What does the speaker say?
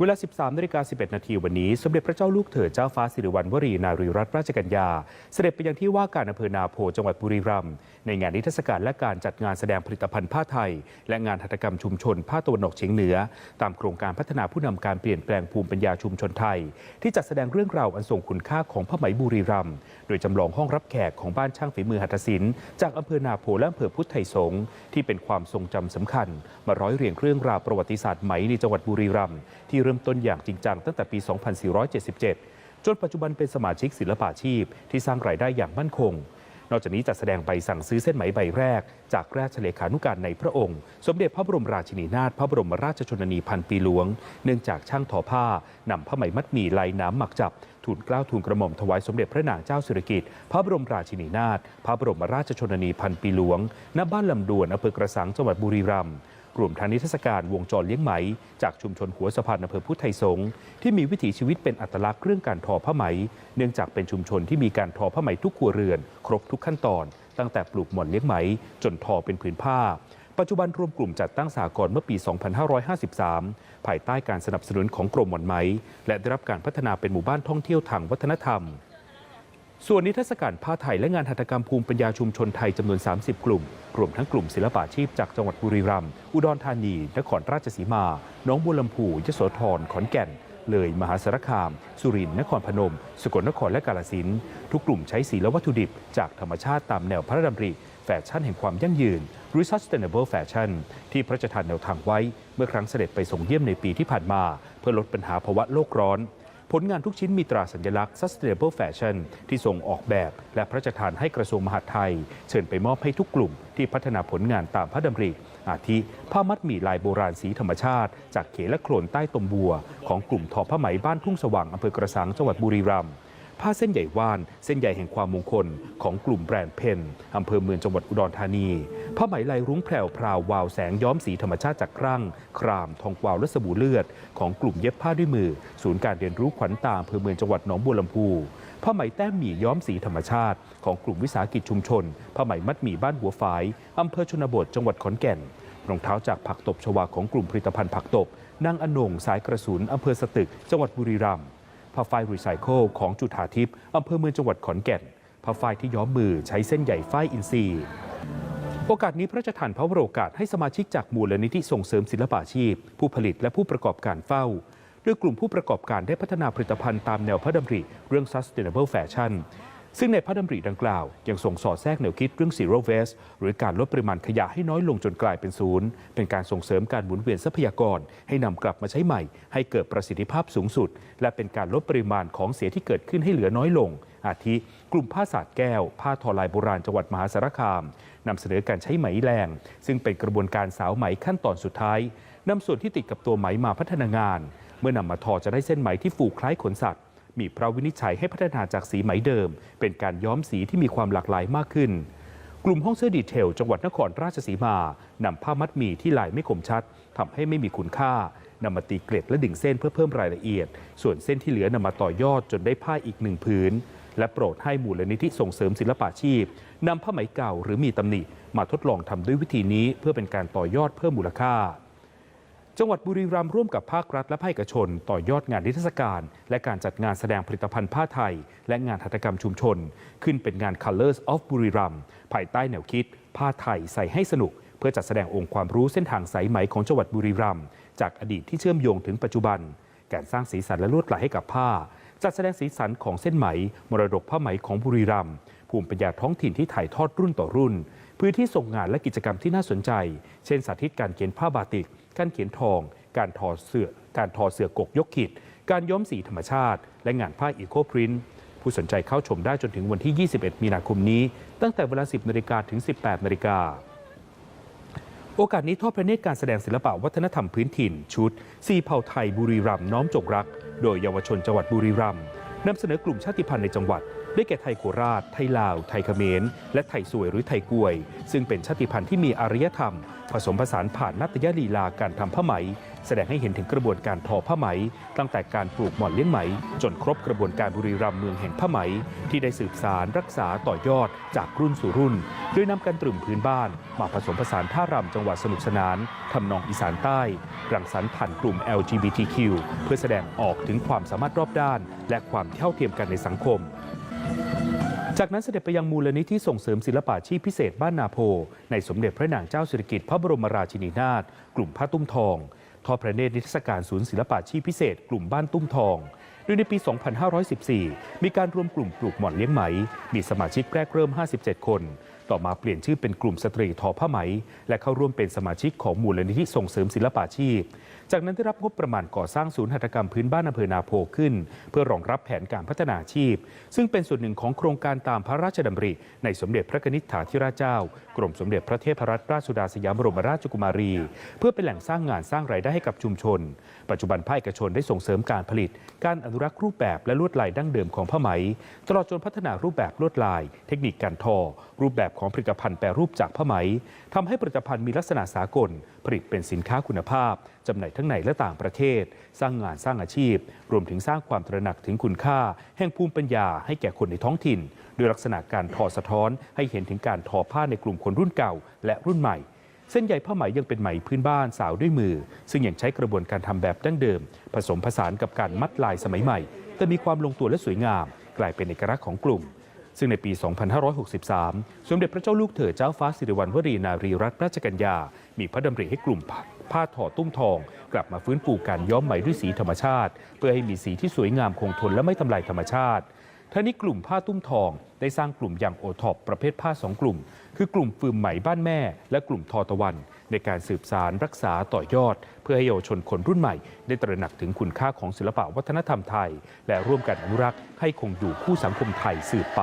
เวลา 13นาฬิกา11 นาทีวันนี้ สมเด็จพระเจ้าลูกเธอเจ้าฟ้าสิริวัณวรีนารีรัตนราชกัญญา เสด็จไปยังที่ว่าการอำเภอนาโพจังหวัดบุรีรัมย์ในงานนิทรรศการและการจัดงานแสดงผลิตภัณฑ์ผ้าไทย และงานหัตถกรรมชุมชนภาตะวันออกเฉียงเหนือ ตามโครงการพัฒนาผู้นำการเปลี่ยนแปลงภูมิปัญญาชุมชนไทย ที่จัดแสดงเรื่องราวอันทรงคุณค่าของผ้าไหมบุรีรัมย์โดยจำลองห้องรับแขกของบ้านช่างฝีมือหัตถศิลป์จากอำเภอนาโพและอำเภอพุทธไทยสงฆ์ที่เป็นความทรงจำสำคัญ มาร้อยเรียงเรื่องราวประวัติศาสตร์ไหมในจังหวัดบุรีรัมย์ที่เริ่มต้นอย่างจริงจังตั้งแต่ปี 2477 จนปัจจุบันเป็นสมาชิกศิลปาชีพ ที่สร้างรายได้อย่างมั่นคง นอกจากนี้จัดแสดงใบสั่งซื้อเส้นไหมใบแรก จากราชเลขานุการในพระองค์ สมเด็จพระบรมราชินีนาถพระบรมราชชนนีพันปีหลวง เนื่องจากช่างทอผ้านำผ้าไหมมัดหมี่ลายน้ำหมักจับทูลเกล้าทูลกระหม่อมถวายสมเด็จพระนางเจ้าสิริกิติ์พระบรมราชินีนาถพระบรมราชชนนีพันปีหลวงณบ้านลำดวนอำเภอกระสังจังหวัดบุรีรัมย์ รวมทั้งนิทรรศการวงจรเลี้ยงไหม จากชุมชนหัวสะพานอำเภอพุทธไทยสงฆ์ที่มีวิถีชีวิตเป็นอัตลักษณ์เรื่องการทอผ้าไหม เนื่องจากเป็นชุมชนที่มีการทอผ้าไหมทุกครัวเรือน ครบทุกขั้นตอน ตั้งแต่ปลูกหม่อนเลี้ยงไหม จนทอเป็นผืนผ้าปัจจุบันรวมกลุ่มจัดตั้งสากลเมื่อปี 2553 ภายใต้การสนับสนุนของกรมหม่อนไหม และได้รับการพัฒนาเป็นหมู่บ้านท่องเที่ยวทางวัฒนธรรม ส่วนนิทรรศการผ้าไทยและงานหัตถกรรมภูมิปัญญาชุมชนไทยจำนวน 30 กลุ่ม รวมทั้งกลุ่มศิลปาชีพจากจังหวัดบุรีรัมย์ อุดรธานี นครราชสีมา น้องบัวลำพูยโสธร ขอนแก่น เลย มหาสารคาม สุรินทร์ นครพนม สกลนคร และกาฬสินธุ์ทุกกลุ่มใช้สีและวัตถุดิบ จากธรรมชาติตามแนวพระดำริ แฟชั่นแห่งความยั่งยืน หรือ sustainable fashion ที่พระราชทานแนวทางไว้ เมื่อครั้งเสด็จไปทรงเยี่ยมในปีที่ผ่านมา เพื่อลดปัญหาภาวะโลกร้อน ผลงานทุกชิ้นมีตราสัญลักษณ์ Sustainable Fashion ที่ทรงออกแบบ และพระราชทานให้กระทรวงมหาดไทย เชิญไปมอบให้ทุกกลุ่มที่พัฒนาผลงานตามพระดำริ อาทิผ้ามัดหมี่ลายโบราณสีธรรมชาติ จากเขและโคลนใต้ตมบัว ของกลุ่มทอผ้าไหมบ้านทุ่งสว่างอำเภอกระสังจังหวัดบุรีรัมย์ผ้าเส้นใหญ่ว่าน เส้นใหญ่แห่งความมงคล ของกลุ่มแบรนด์เพนอำเภอเมืองจังหวัดอุดรธานี ผ้าไหมลายรุ้งแพรวพราววาวแสงย้อมสีธรรมชาติจากครั่ง คราม ทองกวาวและสบู่เลือด ของกลุ่มเย็บผ้าด้วยมือ ศูนย์การเรียนรู้ขวัญตาอำเภอเมืองจังหวัดหนองบัวลำพูผ้าไหมแต้มหมี่ย้อมสีธรรมชาติ ของกลุ่มวิสาหกิจชุมชนผ้าไหมมัดหมี่บ้านหัวฝายอำเภอชนบทจังหวัดขอนแก่นรองเท้าจากผักตบชวาของกลุ่มผลิตภัณฑ์ผักตบนางอนงสายกระสุนอำเภอสตึก จังหวัดบุรีรัมย์ผ้าฝ้ายรีไซเคิลของจุฑาทิพย์อำเภอเมืองจังหวัดขอนแก่นผ้าฝ้ายที่ย้อมมือใช้เส้นใหญ่ฝ้ายอินทรีย์ โอกาสนี้พระราชทานพระวโรกาสให้สมาชิกจากมูลนิธิส่งเสริมศิลปาชีพ ผู้ผลิตและผู้ประกอบการเฝ้าด้วยกลุ่มผู้ประกอบการได้พัฒนาผลิตภัณฑ์ตามแนวพระดำริเรื่อง sustainable fashion ซึ่งในพระดำริดังกล่าว ยังส่งสอดแทรกแนวคิดเรื่อง zero waste หรือการลดปริมาณขยะให้น้อยลงจนกลายเป็นศูนย์ เป็นการส่งเสริมการหมุนเวียนทรัพยากร ให้นำกลับมาใช้ใหม่ ให้เกิดประสิทธิภาพสูงสุด และเป็นการลดปริมาณของเสียที่เกิดขึ้นให้เหลือน้อยลง อาทิ กลุ่มผ้าสาดแก้ว ผ้าทอลายโบราณจังหวัดมหาสารคามนำเสนอการใช้ไหมแรง ซึ่งเป็นกระบวนการสาวไหมขั้นตอนสุดท้ายนำส่วนที่ติดกับตัวไหมมาพัฒนางาน เมื่อนำมาทอจะได้เส้นไหมที่ฟูคล้ายขนสัตว์ มีพระวินิจฉัยให้พัฒนาจากสีไหมเดิม เป็นการย้อมสีที่มีความหลากหลายมากขึ้น กลุ่มห้องเสื้อดีเทล จังหวัดนครราชสีมานำผ้ามัดหมี่ที่ลายไม่คมชัดทำให้ไม่มีคุณค่านำมาตีเกล็ดและดึงเส้นเพื่อเพิ่มรายละเอียด ส่วนเส้นที่เหลือนำมาต่อยอดจนได้ผ้าอีกหนึ่งผืนและโปรดให้มูลนิธิส่งเสริมศิลปาชีพนำผ้าไหมเก่าหรือมีตำหนิมาทดลองทำด้วยวิธีนี้เพื่อเป็นการต่อยอดเพิ่มมูลค่า จังหวัดบุรีรัมย์ร่วมกับภาครัฐและภาคเอกชน ต่อยอดงานนิทรรศการ และการจัดงานแสดงผลิตภัณฑ์ผ้าไทย และงานหัตถกรรมชุมชน ขึ้นเป็นงาน Colors of บุรีรัมย์ภายใต้แนวคิด ผ้าไทยใส่ให้สนุก เพื่อจัดแสดงองค์ความรู้เส้นทางสายไหมของจังหวัดบุรีรัมย์จากอดีตที่เชื่อมโยงถึงปัจจุบัน การสร้างสีสันและลวดลายให้กับผ้า จัดแสดงสีสันของเส้นไหม มรดกผ้าไหมของบุรีรัมย์ภูมิปัญญาท้องถิ่นที่ถ่ายทอดรุ่นต่อรุ่น พื้นที่ส่งงานและกิจกรรมที่น่าสนใจ เช่นสาธิตการเขียนผ้าบาติก การเขียนทอง การทอเสื้อการทอเสือกกยกขีด การย้อมสีธรรมชาติ และงานผ้าอีโคพรินท์ผู้สนใจเข้าชมได้จนถึงวันที่ 21 มีนาคมนี้ ตั้งแต่เวลา 10นาฬิกาถึง 18นาฬิกาโอกาสนี้ทอดพระเนตรการแสดงศิลปะวัฒนธรรมพื้นถิ่นชุดสีเผ่าไทยบุรีรัมย์น้อมจงรัก โดยเยาวชนจังหวัดบุรีรัมย์นำเสนอกลุ่มชาติพันธุ์ในจังหวัด ได้แก่ไทยโคราช ไทยลาว ไทยเขมร และไทยสวยหรือไทยกวย ซึ่งเป็นชาติพันธุ์ที่มีอารยธรรม ผสมผสานผ่านนัตยลีลาการทำผ้าไหม แสดงให้เห็นถึงกระบวนการทอผ้าไหม ตั้งแต่การปลูกหม่อนเลี้ยงไหม จนครบกระบวนการบุรีรัมย์เมืองแห่งผ้าไหม ที่ได้สืบสารรักษาต่อยอดจากรุ่นสู่รุ่น โดยนำการตรึมพื้นบ้าน มาผสมผสานท่ารำจังหวัดสนุกสนานทำนองอีสานใต้รังสรรค์ผ่านกลุ่ม LGBTQ เพื่อแสดงออกถึงความสามารถรอบด้าน และความเท่าเทียมกันในสังคม จากนั้นเสด็จไปยังมูลนิธิส่งเสริมศิลปาชีพพิเศษบ้านนาโพ ในสมเด็จพระนางเจ้าสิริกิติ์พระบรมราชินีนาถกลุ่มผ้าตุ้มทองทอดพระเนตรนิทรรศการศูนย์ศิลปาชีพพิเศษ กลุ่มบ้านตุ้มทองโดยในปี 2514 มีการรวมกลุ่มปลูกหม่อนเลี้ยงไหม มีสมาชิกแรกเริ่ม 57 คนต่อมาเปลี่ยนชื่อเป็นกลุ่มสตรีทอผ้าไหม และเข้าร่วมเป็นสมาชิกของมูลนิธิส่งเสริมศิลปาชีพ จากนั้นได้รับงบประมาณก่อสร้างศูนย์หัตถกรรมพื้นบ้านอำเภอนาโพขึ้น เพื่อรองรับแผนการพัฒนาอาชีพ ซึ่งเป็นส่วนหนึ่งของโครงการตามพระราชดำริ ในสมเด็จพระนิษฐาธิราชเจ้า กรมสมเด็จพระเทพรัตนราชสุดาสยามบรมราชกุมารี เพื่อเป็นแหล่งสร้างงานสร้างรายได้ให้กับชุมชน ปัจจุบันภาคเอกชนได้ส่งเสริมการผลิต การอนุรักษ์รูปแบบและลวดลายดั้งเดิมของผ้าไหม ตลอดจนพัฒนารูปแบบลวดลาย เทคนิคการทอ รูปแบบของผลิตภัณฑ์แปรรูปจากผ้าไหมทำให้ผลิตภัณฑ์มีลักษณะสากล ผลิตเป็นสินค้าคุณภาพจำหน่ายทั้งในและต่างประเทศ สร้างงานสร้างอาชีพ รวมถึงสร้างความตระหนักถึงคุณค่า แห่งภูมิปัญญาให้แก่คนในท้องถิ่นด้วยลักษณะการทอสะท้อน ให้เห็นถึงการทอผ้าในกลุ่มคนรุ่นเก่า และรุ่นใหม่เส้นใยผ้าไหมยังเป็นไหมพื้นบ้านสาวด้วยมือ ซึ่งยังใช้กระบวนการทำแบบดั้งเดิม ผสมผสานกับการมัดลายสมัยใหม่ แต่มีความลงตัวและสวยงาม กลายเป็นเอกลักษณ์ของกลุ่ม ซึ่งในปี 2563 สมเด็จพระเจ้าลูกเธอเจ้าฟ้าสิริวัณวรีนารีรัตนราชกัญญา มีพระดำริให้กลุ่มผ้าทอตุ้มทอง กลับมาฟื้นฟูการย้อมไหมด้วยสีธรรมชาติ เพื่อให้มีสีที่สวยงามคงทนและไม่ทำลายธรรมชาติท่านี้กลุ่มผ้าตุ้มทอง ได้สร้างกลุ่มอย่างโอท็อปประเภทผ้าสองกลุ่ม คือกลุ่มฟืมไหมบ้านแม่ และกลุ่มทอตะวัน ในการสืบสารรักษาต่อยอด เพื่อให้เยาวชนคนรุ่นใหม่ ได้ตระหนักถึงคุณค่าของศิลปะวัฒนธรรมไทย และร่วมกันอนุรักษ์ให้คงอยู่คู่สังคมไทยสืบไป